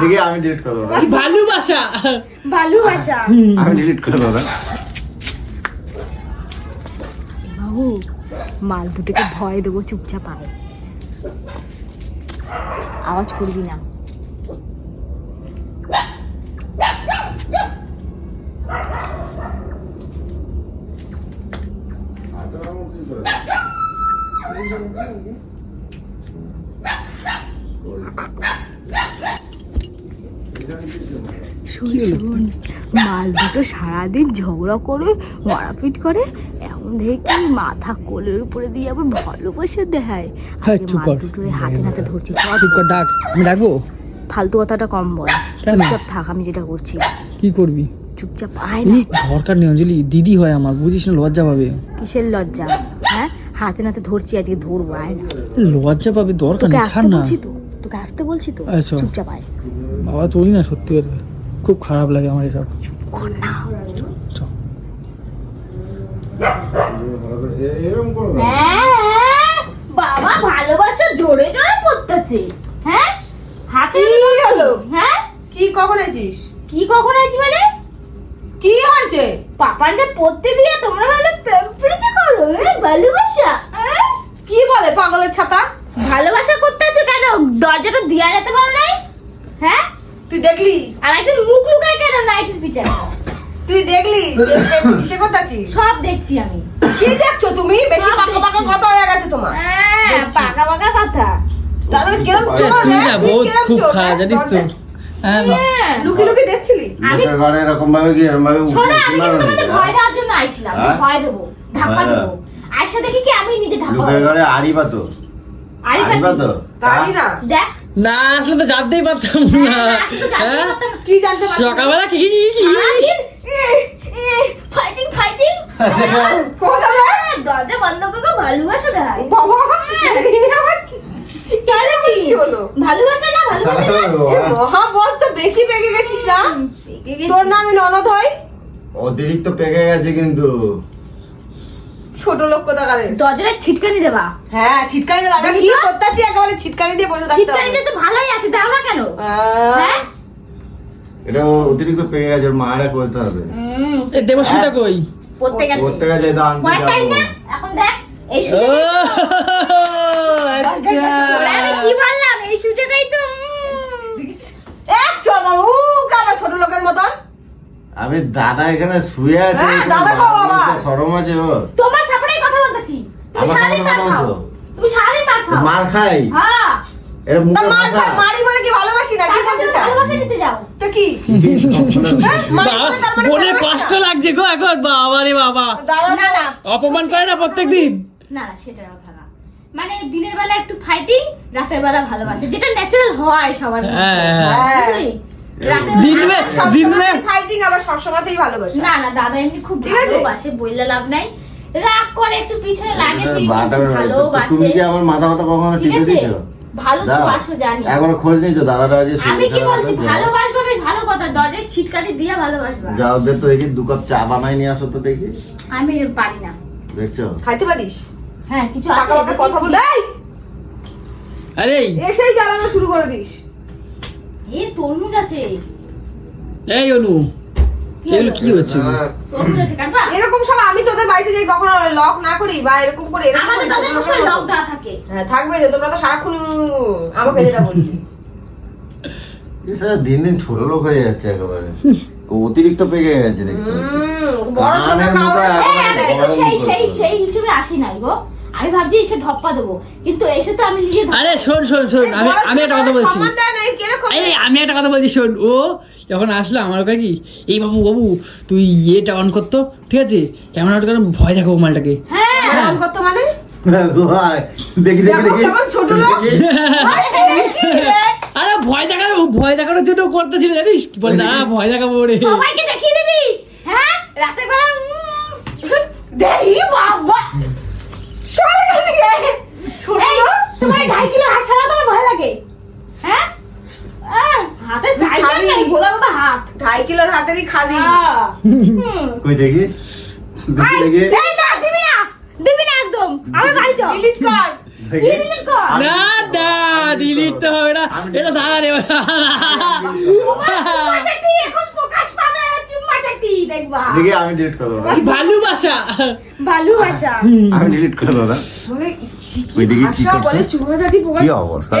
দেখি আমি ডিলিট করে দেবো ভালোবাসা। ভালোবাসা। আমি ডিলিট করে দেবো বাবু মাল দুটোকে ভয় দেবো চুপচাপ আয়। আওয়াজ করবি না। শোন শোন। মাল দুটো সারাদিন ঝগড়া করে মারাপিট করে এমন দেখি মাথা কোলের উপরে দিয়ে আবার ভালোবাসে দেখায় হ্যাঁ, মাল কর। দুটোর হাতে ধরছি চুপ কর ডাক। আমি ডাকবো? ফালতু কথাটা কম বল। চুপচাপ থাক আমি যেটা করছি। কি করবি? চুপচাপ আয় না। দরকার নেই অঞ্জলি দিদি হয় আমার বুঝিস না লজ্জা পাবে। কিসের লজ্জা? হ্যাঁ হাতে নাতে ধরছি আজকে ধরবো আয় না। লজ্জা পাবে দরকার তোকে নেই আসতে ছাড় না। বলছি তো তোকে আসতে বলছি তো। আচ্ছা। চুপচাপ আয়। বাবা তুই না সত্যি করে খুব খারাপ লাগে আমার এসব। হ্যাঁ বাবা ভালোবাসা জোরে জোরে পড়তেছে হ্যাঁ? হাতে কি হলো? হ্যাঁ? কি কখন আছিস? কি কখন আছি মানে? কি হয়েছে? পাপানটা পড়তে দিয়ে তোমরা হলে প্রেমপ্রীতি করো ভালোবাসা হ্যাঁ? কি বলে পাগলের ছাতা? ভালোবাসা করতে আছো কেন? দরজাটা দিয়া যেতে পারো তুই দেখলি? আর একজন মুখ লুকায় কেন নাইটের পিছনে তুই দেখলি? যে কিসে করতেছিস সব দেখছি আমি। কি দেখছ তুমি? বেশি পাকা পাকা কথা হয়ে গেছে তোমার। হ্যাঁ পাকা পাকা কথা। তাহলে কিরম চোর তুই হ্যাঁ? না বহুত খুব চোর, হ্যাঁ? জানিস তো। হ্যাঁ। লুকি লুকি দেখছিলি? আমি- ঘরে এরকম ভাবে কি এরকম ভাবে শোনো আমি কিন্তু তোমাদের ভয় দেওয়ার জন্য আইছিলাম? ভয় দেবো হ্যাঁ। দেবো। আয়সা দেখি কি আমি নিজে ধাক্কা লোকের ঘরে আড়ি পাতো। আরে আড়ি পাতো? দেখ না আসলে তো জানতেই পারতাম না। হ্যাঁ, হ্যাঁ? কি জানতে সকালবেলা কি কি ফাইটিং ফাইটিং কথা বল দরজা বন্ধ করব ভালোবাসা না বল তো বেশি পেকে গেছিস না? তোর না আমি ননদ হই অতিরিক্ত পেকে গেছে কিন্তু। ছোট লোক কোথাকারে? দরজাটা ছিটকানি দেবা। হ্যাঁ ছিটকানি দিয়ে আমরা কি করতেছি? একেবারে ছিটকানি দিয়ে বসে থাকতে ছিটকানিটা তো ভালোই আছে দাও না কেন? হ্যাঁ? এটা অতিরিক্ত পেকে গেছে ওর মায়েরা করতে হবে। এ দেবস্মিতা কই? পড়তে গেছে। করতে গেছে আনতে যাব। এখন দেখ এই ও সুযোগে আচ্ছা আমি কি বললাম? এই সুযোগেই তো এক বাবু আমার ছোট লোকের মতন। আমি দাদা এখানে শুয়ে আছে হ্যাঁ, দাদা বাবা কো বাবা? শরম আছে ওর। তোমার সাপোর্টে কথা বলতেছি তুমি আমার সারাদিন মার খাও। তুমি সারাদিন মার খাও। মার খাই। হ্যাঁ। এর মুখে মার মারি বলে কি ভালোবাসি না? কি বলতে চাও? ভালোবাসা নিতে যাও। তো কি? হ্যাঁ, মারি বাবা, বলে তার মানে মনে কষ্ট লাগছে গো এখন বাবা রে বাবা। না না। অপমান করে না প্রত্যেকদিন না না সেটা কথা না। মানে দিনের বেলা একটু ফাইটিং রাতের বেলা ভালোবাসে। যেটা ন্যাচারাল হয় সবার। হ্যাঁ, হ্যাঁ। হ্যাঁ। বুঝলি? দিন বেলা- মে- সব দিন ফাইটিং আবার সব সময়তেই ভালোবাসি। না না দাদা এমনি খুব? ভালোবাসে বললে লাভ নাই। রাগ করে একটু পিছনে লাগে ভালোবাসে। তুমি কি আমার মাথা মাথা কখনো ঠিক টিপে আছে? ভালো তো বাসো জানি। একবার খোঁজ নিয়েছো দাদারা আজ আমি কি বলছি ভালোবাসবা বেশ ভালো কথা দরজায় ছিটকানি দিয়ে ভালোবাসবা। যাও ওদের তো দেখি দু কাপ চা বানাই নিয়ে আসো তো দেখি। আমি পারি না। দেখছ? খাইতে পারিস? হ্যাঁ কিছু আছে কথা বল এই, আরে! এসেই জ্বালানো শুরু করে দিস। এ তরমুজ আছে। এই অনু! এগুলো কি হচ্ছে গো? তরমুজ আছে কাটবা এরকম সব আমি তোদের বাড়িতে যাই কখনো লক না করি বা এরকম করে আমাদের করে সবসময় লক দেওয়া থাকে। হ্যাঁ থাকবে যে তোমরা তো সারাক্ষণ আমাকে যেটা বলি। দিন দিন ছোট লোক হয়ে যাচ্ছে একেবারে। অতিরিক্ত পেকে গেছে দেখতে হ্যাঁ, সেই সেই সেই হিসেবে আসি নাই গো। আমি ভাবছি এসে ধপ্পা দেবো। কিন্তু এসে তো আমি নিজে আরে শোন শোন শোন আমি আমি একটা কথা বলছি। এই আমি একটা কথা বলছি শোন। ও যখন আসলো আমার কাছে কি এই বাবু বাবু তুই ইয়েটা অন করতো ঠিক আছে? ক্যামেরা অন করে ভয় দেখাবো মালটাকে। হ্যাঁ করতো মানে? দেখি দেখি দেখি। ছোট। দেখি। আরে ভয় দেখানো ভয় দেখানোর জন্য করতেছিল জানিস? কি বলে না ভয় দেখাবো রে। সবাইকে দেখিয়ে দিবি। হ্যাঁ রাতের বেলা দেই বাবা। সরে এখান থেকে। এই, তোমার ঢাই কিলো হাত ছাড়া তোমার ভয় লাগে। হ্যাঁ হাতে সাইজ। নেই গোলা গোলা হাত। ঢাই কিলোর হাতেরই খাবি। কই দেখি? দেখি দেখি। এই না দিবি না। দিবি না একদম। আমার বাড়ি চল। ডিলিট কর। দেখি। না না ডিলিট তো হবে না। এটা দাঁড়া রে এখন প্রকাশ পাবে। চুম্মা চাকরি দেখবা দেখি আমি ডিলিট করব। ভালোবাসা ভালোবাসা আমি ডিলিট করব না। বলে ওইদিকে কি বলে চুম্মা চাকরি কি অবস্থা?